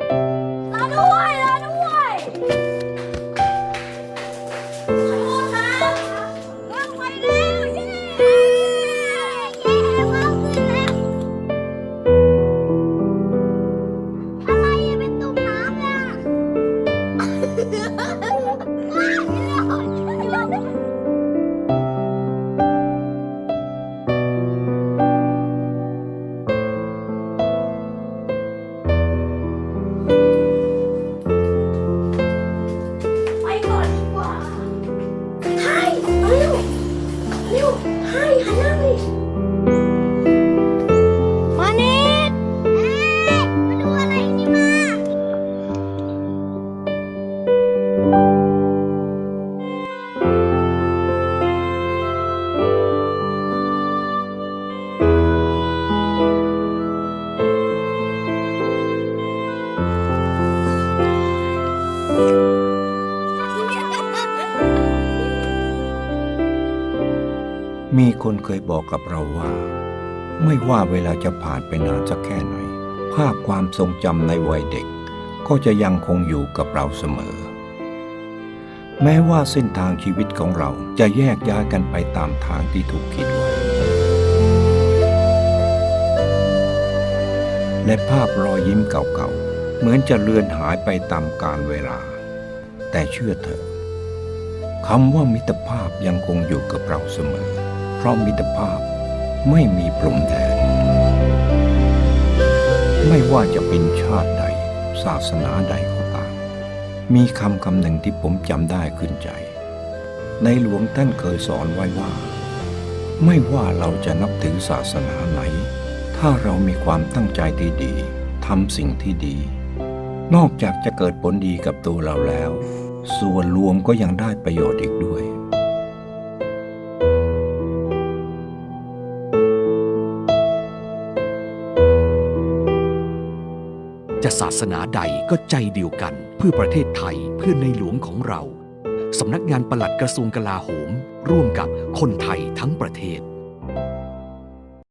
รอ มีคนเคยบอกกับเราว่า ไม่ว่าเวลาจะผ่านไปนานสักแค่ไหน ภาพความทรงจำในวัยเด็ก ก็จะยังคงอยู่กับเราเสมอ แม้ว่าเส้นทางชีวิตของเราจะแยกย้ายกันไปตามทางที่ถูกคิดไว้ และภาพรอยยิ้มเก่าๆ เหมือนจะเลือนหายไปตามกาลเวลา แต่เชื่อเถอะคำว่ามิตรภาพยังคงอยู่กับเราเสมอ ราะมิตรภาพไม่มีพรมแดน ไม่ว่าจะเป็นชาติใด ศาสนาใดก็ตาม มีคำคำหนึ่งที่ผมจำได้ขึ้นใจ ในหลวงท่านเคยสอนไว้ว่า ไม่ว่าเราจะนับถือศาสนาไหน ถ้าเรามีความตั้งใจที่ดีทำสิ่งที่ดี นอกจากจะเกิดผลดีกับตัวเราแล้ว ส่วนรวมก็ยังได้ประโยชน์อีกด้วย จะศาสนาใดก็ใจเดียวกัน เพื่อประเทศไทยเพื่อในหลวงของเรา สำนักงานปลัดกระทรวงกลาโหม ร่วมกับคนไทยทั้งประเทศ